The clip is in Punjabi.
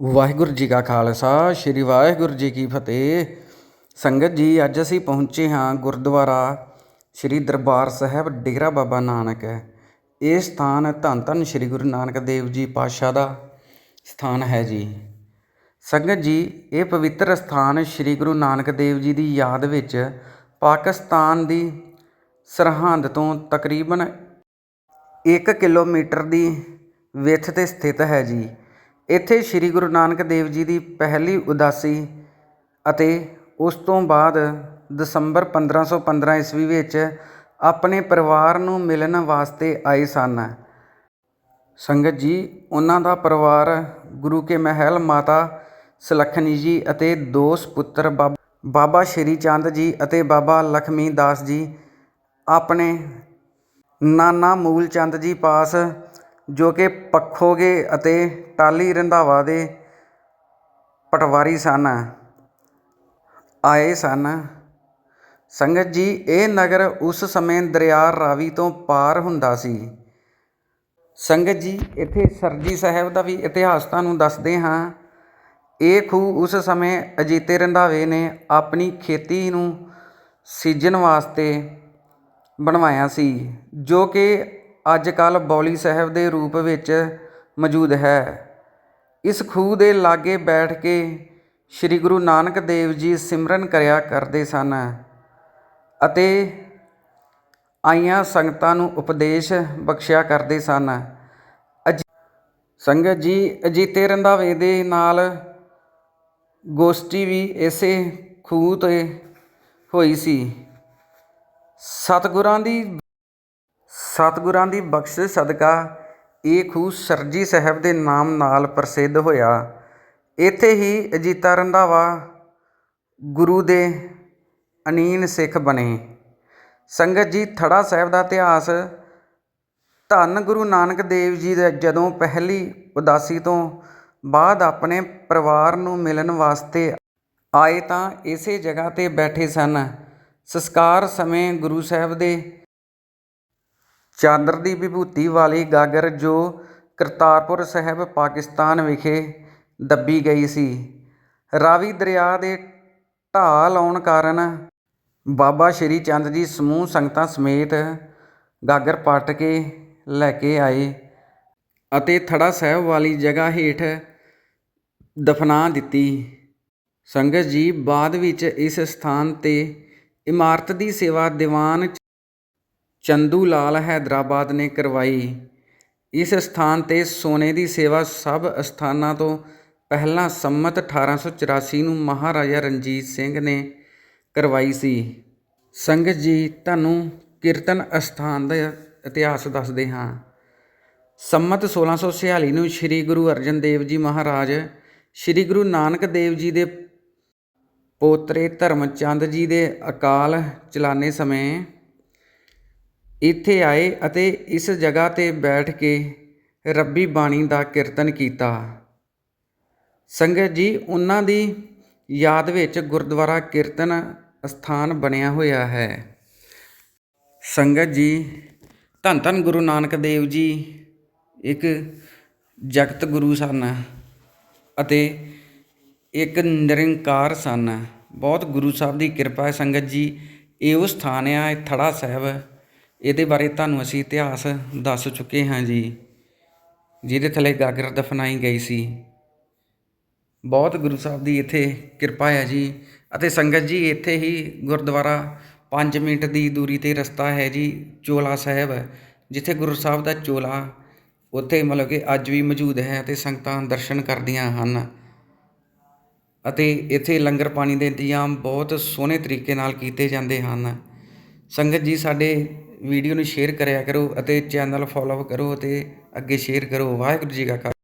ਵਾਹਿਗੁਰੂ ਜੀ ਕਾ ਖਾਲਸਾ, ਸ੍ਰੀ ਵਾਹਿਗੁਰੂ ਜੀ ਕੀ ਫਤਿਹ। ਸੰਗਤ ਜੀ, ਅੱਜ ਅਸੀਂ ਪਹੁੰਚੇ ਹਾਂ ਗੁਰਦੁਆਰਾ ਸ੍ਰੀ ਦਰਬਾਰ ਸਾਹਿਬ ਡੇਰਾ ਬਾਬਾ ਨਾਨਕ। ਹੈ ਇਹ ਸਥਾਨ ਧੰਨ ਧੰਨ ਸ੍ਰੀ ਗੁਰੂ ਨਾਨਕ ਦੇਵ ਜੀ ਪਾਤਸ਼ਾਹ ਦਾ ਸਥਾਨ ਹੈ ਜੀ। ਸੰਗਤ ਜੀ, ਇਹ ਪਵਿੱਤਰ ਸਥਾਨ ਸ੍ਰੀ ਗੁਰੂ ਨਾਨਕ ਦੇਵ ਜੀ ਦੀ ਯਾਦ ਵਿੱਚ ਪਾਕਿਸਤਾਨ ਦੀ ਸਰਹੰਦ ਤੋਂ ਤਕਰੀਬਨ 1 ਕਿਲੋਮੀਟਰ ਦੀ ਵਿੱਥ ਤੇ ਸਥਿਤ ਹੈ ਜੀ। ਇੱਥੇ ਸ੍ਰੀ ਗੁਰੂ ਨਾਨਕ ਦੇਵ ਜੀ ਦੀ ਪਹਿਲੀ ਉਦਾਸੀ ਅਤੇ ਉਸ ਤੋਂ ਬਾਅਦ ਦਸੰਬਰ 1515 ਈਸਵੀ ਵਿੱਚ ਆਪਣੇ ਪਰਿਵਾਰ ਨੂੰ ਮਿਲਣ ਵਾਸਤੇ ਆਏ ਸਨ। ਸੰਗਤ ਜੀ, ਉਹਨਾਂ ਦਾ ਪਰਿਵਾਰ ਗੁਰੂ ਕੇ ਮਹਿਲ, ਮਾਤਾ ਸੁਲੱਖਣੀ ਜੀ ਅਤੇ ਦੋ ਸਪੁੱਤਰ ਬਾਬ- ਬਾਬਾ ਸ਼੍ਰੀ ਚੰਦ ਜੀ ਅਤੇ ਬਾਬਾ ਲਖਮੀ ਦਾਸ ਜੀ, ਆਪਣੇ ਨਾਨਾ ਮੂਲ ਚੰਦ ਜੀ ਪਾਸ ਜੋ ਕਿ ਪੱਖੋਗੇ ਅਤੇ ਟਾਹਲੀ ਰੰਧਾਵਾ ਦੇ ਪਟਵਾਰੀ ਸਨ, ਆਏ ਸਨ। ਸੰਗਤ ਜੀ, ਇਹ ਨਗਰ ਉਸ ਸਮੇਂ ਦਰਿਆ ਰਾਵੀ ਤੋਂ ਪਾਰ ਹੁੰਦਾ ਸੀ। ਸੰਗਤ ਜੀ, ਇੱਥੇ ਸਰਜੀ ਸਾਹਿਬ ਦਾ ਵੀ ਇਤਿਹਾਸ ਤੁਹਾਨੂੰ ਦੱਸਦੇ ਹਾਂ। ਇਹ ਖੂਹ ਉਸ ਸਮੇਂ ਅਜੀਤੇ ਰੰਧਾਵੇ ਨੇ ਆਪਣੀ ਖੇਤੀ ਨੂੰ ਸੀਜਨ ਵਾਸਤੇ ਬਣਵਾਇਆ ਸੀ, ਜੋ ਕਿ ਅੱਜ ਕੱਲ੍ਹ ਬੌਲੀ ਸਾਹਿਬ ਦੇ ਰੂਪ ਵਿੱਚ ਮੌਜੂਦ ਹੈ। ਇਸ ਖੂਹ ਦੇ ਲਾਗੇ ਬੈਠ ਕੇ ਸ੍ਰੀ ਗੁਰੂ ਨਾਨਕ ਦੇਵ ਜੀ ਸਿਮਰਨ ਕਰਿਆ ਕਰਦੇ ਸਨ ਅਤੇ ਆਈਆਂ ਸੰਗਤਾਂ ਨੂੰ ਉਪਦੇਸ਼ ਬਖਸ਼ਿਆ ਕਰਦੇ ਸਨ। ਅਜ- ਸੰਗਤ ਜੀ, ਅਜੀਤੇ ਰੰਧਾਵੇ ਦੇ ਨਾਲ ਗੋਸ਼ਟੀ ਵੀ ਇਸੇ ਖੂਹ ਤੇ ਹੋਈ ਸੀ। ਸਤਿਗੁਰਾਂ ਦੀ ਸਤਿਗੁਰਾਂ ਦੀ ਬਖਸ਼ਿਸ਼ ਸਦਕਾ ਇਹ ਖੂਹ ਸਰਜੀ ਸਾਹਿਬ ਦੇ ਨਾਮ ਨਾਲ ਪ੍ਰਸਿੱਧ ਹੋਇਆ। ਇੱਥੇ ਹੀ ਅਜੀਤਾ ਰੰਧਾਵਾ ਗੁਰੂ ਦੇ ਅਨੀਨ ਸਿੱਖ ਬਣੇ। ਸੰਗਤ ਜੀ, ਥੜਾ ਸਾਹਿਬ ਦਾ ਇਤਿਹਾਸ, ਧੰਨ ਗੁਰੂ ਨਾਨਕ ਦੇਵ ਜੀ ਦੇ ਜਦੋਂ ਪਹਿਲੀ ਉਦਾਸੀ ਤੋਂ ਬਾਅਦ ਆਪਣੇ ਪਰਿਵਾਰ ਨੂੰ ਮਿਲਣ ਵਾਸਤੇ ਆਏ ਤਾਂ ਇਸੇ ਜਗ੍ਹਾ ਤੇ ਬੈਠੇ ਸਨ। ਸੰਸਕਾਰ ਸਮੇਂ ਗੁਰੂ ਸਾਹਿਬ ਦੇ ਚਾਦਰ ਦੀ ਵਿਭੂਤੀ ਵਾਲੀ ਗਾਗਰ ਜੋ ਕਰਤਾਰਪੁਰ ਸਾਹਿਬ, ਪਾਕਿਸਤਾਨ ਵਿਖੇ ਦੱਬੀ ਗਈ ਸੀ। ਰਾਵੀ ਦਰਿਆ ਦੇ ਢਾਹ ਲਾਉਣ ਕਾਰਨ ਬਾਬਾ ਸ਼੍ਰੀ ਚੰਦ ਜੀ ਸਮੂਹ ਸੰਗਤਾਂ ਸਮੇਤ ਗਾਗਰ ਪੱਟ ਕੇ ਲੈ ਕੇ ਆਏ ਅਤੇ ਥੜਾ ਸਾਹਿਬ ਵਾਲੀ ਜਗ੍ਹਾ ਹੇਠ ਦਫਨਾ ਦਿੱਤੀ। ਸੰਗਤ ਜੀ ਬਾਅਦ ਵਿੱਚ ਇਸ ਸਥਾਨ ਤੇ ਇਮਾਰਤ ਦੀ ਸੇਵਾ ਦੀਵਾਨ ਚੰਦੂਲਾਲ ਹੈਦਰਾਬਾਦ ਨੇ ਕਰਵਾਈ। ਇਸ ਸਥਾਨ ਤੇ ਸੋਨੇ ਦੀ ਸੇਵਾ ਸਭ ਅਸਥਾਨਾਂ ਤੋਂ ਪਹਿਲਾਂ ਸੰਮਤ 1884 ਨੂੰ ਮਹਾਰਾਜਾ ਰਣਜੀਤ ਸਿੰਘ ਨੇ ਕਰਵਾਈ ਸੀ। ਸੰਗਤ ਜੀ, ਤੁਹਾਨੂੰ ਕੀਰਤਨ ਅਸਥਾਨ ਦਾ ਇਤਿਹਾਸ ਦੱਸਦੇ ਹਾਂ। ਸੰਮਤ 1646 ਨੂੰ ਸ੍ਰੀ ਗੁਰੂ ਅਰਜਨ ਦੇਵ ਜੀ ਮਹਾਰਾਜ, ਸ੍ਰੀ ਗੁਰੂ ਨਾਨਕ ਦੇਵ ਜੀ ਦੇ ਪੋਤਰੇ ਧਰਮਚੰਦ ਜੀ ਦੇ ਅਕਾਲ ਚਲਾਣੇ ਸਮੇਂ ਇੱਥੇ ਆਏ ਅਤੇ ਇਸ ਜਗ੍ਹਾ ਤੇ ਬੈਠ ਕੇ ਰੱਬੀ ਬਾਣੀ ਦਾ ਕੀਰਤਨ ਕੀਤਾ। ਸੰਗਤ ਜੀ, ਉਹਨਾਂ ਦੀ ਯਾਦ ਵਿੱਚ ਗੁਰਦੁਆਰਾ ਕੀਰਤਨ ਸਥਾਨ ਬਣਿਆ ਹੋਇਆ ਹੈ। ਸੰਗਤ ਜੀ, ਧੰਨ ਧੰਨ ਗੁਰੂ ਨਾਨਕ ਦੇਵ ਜੀ, ਇੱਕ ਜਗਤ ਗੁਰੂ ਸਨ ਅਤੇ ਇੱਕ ਨਿਰੰਕਾਰ ਸਨ। ਬਹੁਤ ਗੁਰੂ ਸਾਹਿਬ ਦੀ ਕਿਰਪਾ ਹੈ ਸੰਗਤ ਜੀ, ਇਹ ਉਹ ਸਥਾਨ ਆ ਥੜਾ ਸਾਹਿਬ ਇਹਦੇ ਬਾਰੇ ਤੁਹਾਨੂੰ ਅਸੀਂ ਇਤਿਹਾਸ ਦੱਸ ਚੁੱਕੇ ਹਾਂ ਜੀ। ਜਿਹਦੇ ਥੱਲੇ ਗਾਗਰ ਦਫਨਾਈ ਗਈ ਸੀ। ਬਹੁਤ ਗੁਰੂ ਸਾਹਿਬ ਦੀ ਇੱਥੇ ਕਿਰਪਾ ਹੈ ਜੀ ਅਤੇ ਸੰਗਤ ਜੀ, ਇੱਥੇ ਹੀ ਗੁਰਦੁਆਰਾ 5 ਮਿੰਟ ਦੀ ਦੂਰੀ ਤੇ ਰਸਤਾ ਹੈ ਜੀ, ਚੋਲਾ ਸਾਹਿਬ, ਜਿੱਥੇ ਗੁਰੂ ਸਾਹਿਬ ਦਾ ਚੋਲਾ ਉੱਥੇ ਮਤਲਬ ਕਿ ਅੱਜ ਵੀ ਮੌਜੂਦ ਹੈ ਤੇ ਸੰਗਤਾਂ ਦਰਸ਼ਨ ਕਰਦੀਆਂ ਹਨ। ਅਤੇ ਇੱਥੇ ਲੰਗਰ ਪਾਣੀ ਦੇ ਇੰਤਜ਼ਾਮ ਬਹੁਤ ਸੋਹਣੇ ਤਰੀਕੇ ਨਾਲ ਕੀਤੇ ਜਾਂਦੇ ਹਨ। ਸੰਗਤ ਜੀ ਸਾਡੇ ਵੀਡੀਓ ਨੂੰ ਸ਼ੇਅਰ ਕਰਿਆ ਕਰੋ ਅਤੇ ਚੈਨਲ ਫੋਲੋ ਕਰੋ ਅਤੇ ਅੱਗੇ ਸ਼ੇਅਰ ਕਰੋ। ਵਾਹਿਗੁਰੂ ਜੀ ਕਾ ਖਾਲਸਾ।